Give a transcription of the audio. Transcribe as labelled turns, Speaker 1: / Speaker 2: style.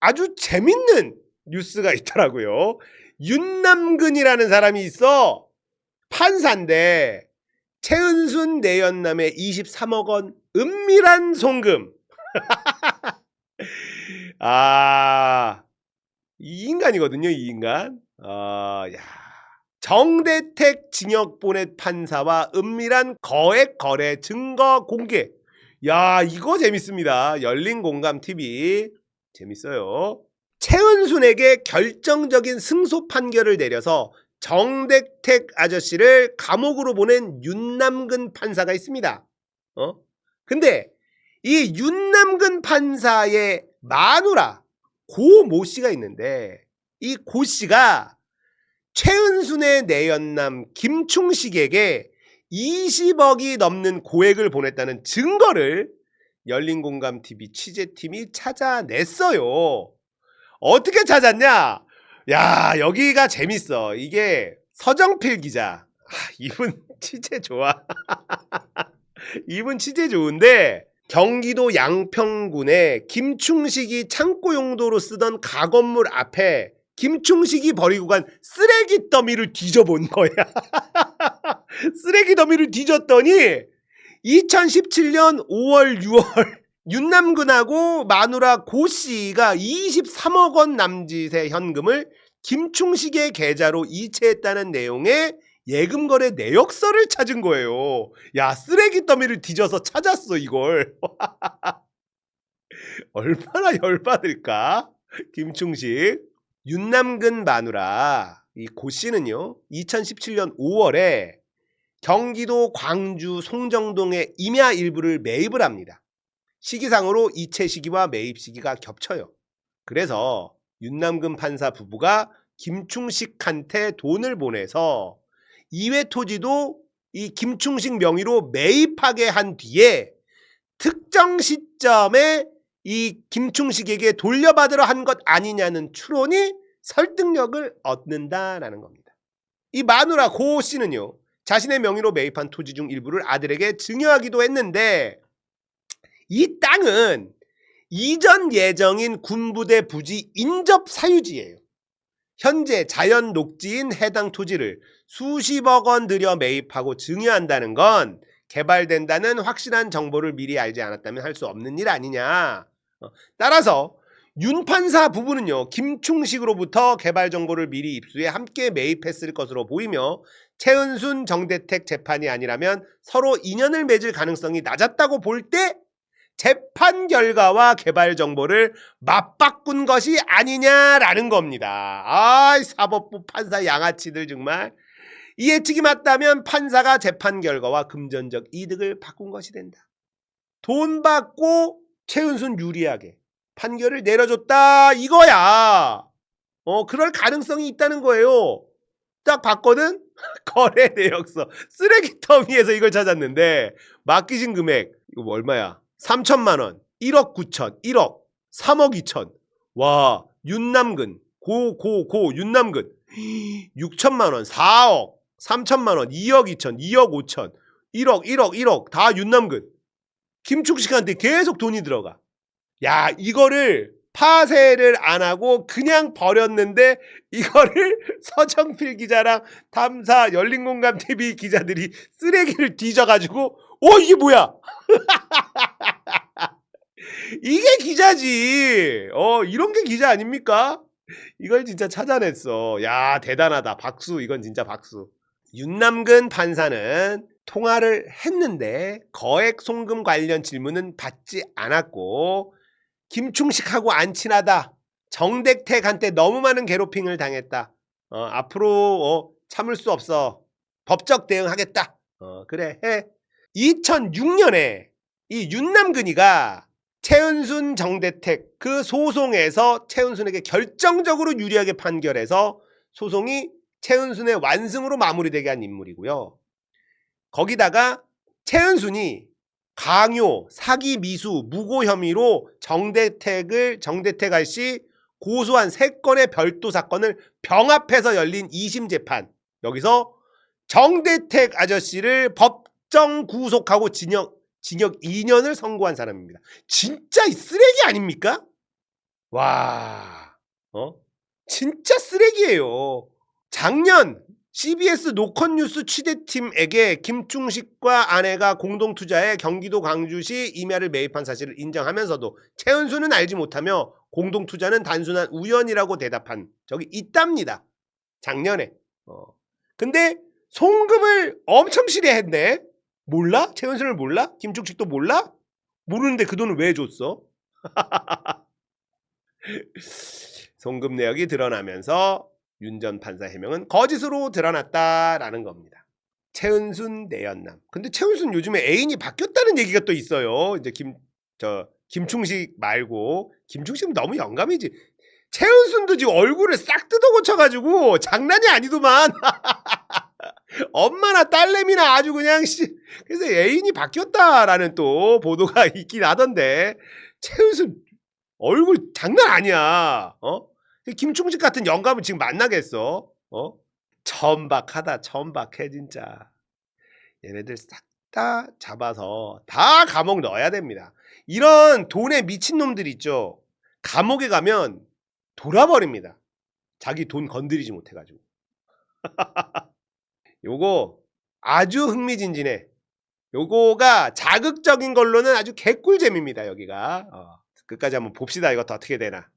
Speaker 1: 아주 재밌는 뉴스가 있더라고요. 윤남근이라는 사람이 있어. 판사인데 최은순 내연남의 23억 원 은밀한 송금. 아, 이 인간이거든요, 이 인간. 아, 야. 정대택 징역 보넷 판사와 은밀한 거액 거래 증거 공개. 야, 이거 재밌습니다. 열린 공감 TV. 재밌어요. 최은순에게 결정적인 승소 판결을 내려서 정대택 아저씨를 감옥으로 보낸 윤남근 판사가 있습니다. 어? 근데 이 윤남근 판사의 마누라 고 모 씨가 있는데 이 고 씨가 최은순의 내연남 김충식에게 20억이 넘는 고액을 보냈다는 증거를 열린공감 TV 취재팀이 찾아냈어요. 어떻게 찾았냐? 야, 여기가 재밌어. 이게 서정필 기자. 아, 이분 취재 좋아. 이분 취재 좋은데 경기도 양평군에 김충식이 창고 용도로 쓰던 가건물 앞에 김충식이 버리고 간 쓰레기 더미를 뒤져본 거야. 쓰레기 더미를 뒤졌더니 2017년 5월 6월 윤남근하고 마누라 고 씨가 23억 원 남짓의 현금을 김충식의 계좌로 이체했다는 내용의 예금 거래 내역서를 찾은 거예요. 야, 쓰레기 더미를 뒤져서 찾았어, 이걸. 얼마나 열받을까? 김충식. 윤남근 마누라 이 고 씨는요. 2017년 5월에 경기도 광주 송정동의 임야 일부를 매입을 합니다. 시기상으로 이체 시기와 매입 시기가 겹쳐요. 그래서 윤남근 판사 부부가 김충식한테 돈을 보내서 이외 토지도 이 김충식 명의로 매입하게 한 뒤에 특정 시점에 이 김충식에게 돌려받으러 한 것 아니냐는 추론이 설득력을 얻는다라는 겁니다. 이 마누라 고 씨는요. 자신의 명의로 매입한 토지 중 일부를 아들에게 증여하기도 했는데 이 땅은 이전 예정인 군부대 부지 인접 사유지예요. 현재 자연 녹지인 해당 토지를 수십억 원 들여 매입하고 증여한다는 건 개발된다는 확실한 정보를 미리 알지 않았다면 할 수 없는 일 아니냐. 어, 따라서 윤 판사 부부는요 김충식으로부터 개발 정보를 미리 입수해 함께 매입했을 것으로 보이며 최은순 정대택 재판이 아니라면 서로 인연을 맺을 가능성이 낮았다고 볼 때 재판 결과와 개발 정보를 맞바꾼 것이 아니냐라는 겁니다. 아, 사법부 판사 양아치들 정말. 이 예측이 맞다면 판사가 재판 결과와 금전적 이득을 바꾼 것이 된다. 돈 받고 최은순 유리하게 판결을 내려줬다 이거야. 어, 그럴 가능성이 있다는 거예요. 딱 봤거든? 거래 내역서. 쓰레기 더미에서 이걸 찾았는데 맡기신 금액 이거 뭐 얼마야? 3천만 원, 1억 9천, 1억, 3억 2천. 와, 윤남근, 고, 고, 고, 윤남근. 6천만 원, 4억, 3천만 원, 2억 2천, 2억 5천, 1억, 1억, 1억. 다 윤남근. 김충식한테 계속 돈이 들어가. 야, 이거를 파쇄를 안 하고 그냥 버렸는데 이거를 서정필 기자랑 탐사 열린공감 TV 기자들이 쓰레기를 뒤져가지고 어 이게 뭐야? 이게 기자지. 어 이런 게 기자 아닙니까? 이걸 진짜 찾아냈어. 야 대단하다. 박수. 이건 진짜 박수. 윤남근 판사는 통화를 했는데 거액 송금 관련 질문은 받지 않았고 김충식하고 안 친하다. 정대택한테 너무 많은 괴롭힘을 당했다. 어, 앞으로 어, 참을 수 없어. 법적 대응하겠다. 어, 그래 해. 2006년에 이 윤남근이가 최은순 정대택 그 소송에서 최은순에게 결정적으로 유리하게 판결해서 소송이 최은순의 완승으로 마무리되게 한 인물이고요. 거기다가 최은순이 강요, 사기 미수, 무고 혐의로 정대택을 정대택 알씨 고소한 세 건의 별도 사건을 병합해서 열린 2심 재판. 여기서 정대택 아저씨를 법정 구속하고 징역 징역 2년을 선고한 사람입니다. 진짜 이 쓰레기 아닙니까? 와, 어? 진짜 쓰레기예요. 작년 CBS 노컷 뉴스 취재팀에게 김충식과 아내가 공동 투자해 경기도 광주시 임야를 매입한 사실을 인정하면서도 최은수는 알지 못하며 공동 투자는 단순한 우연이라고 대답한 적이 있답니다. 작년에. 어. 근데 송금을 엄청 실해했네. 몰라? 최은수를 몰라? 김충식도 몰라? 모르는데 그 돈을 왜 줬어? 송금 내역이 드러나면서 윤 전 판사 해명은 거짓으로 드러났다라는 겁니다. 최은순 내연남. 근데 최은순 요즘에 애인이 바뀌었다는 얘기가 또 있어요. 이제 김 저 김충식 말고 김충식은 너무 영감이지. 최은순도 지금 얼굴을 싹 뜯어 고쳐가지고 장난이 아니더만. 엄마나 딸내미나 아주 그냥 씨. 그래서 애인이 바뀌었다라는 또 보도가 있긴 하던데 최은순 얼굴 장난 아니야. 어? 김충식 같은 영감을 지금 만나겠어? 어? 천박하다 천박해 진짜. 얘네들 싹 다 잡아서 다 감옥 넣어야 됩니다. 이런 돈에 미친 놈들 있죠. 감옥에 가면 돌아버립니다. 자기 돈 건드리지 못해가지고. 요거 아주 흥미진진해. 요거가 자극적인 걸로는 아주 개꿀잼입니다. 여기가. 어, 끝까지 한번 봅시다. 이것도 어떻게 되나.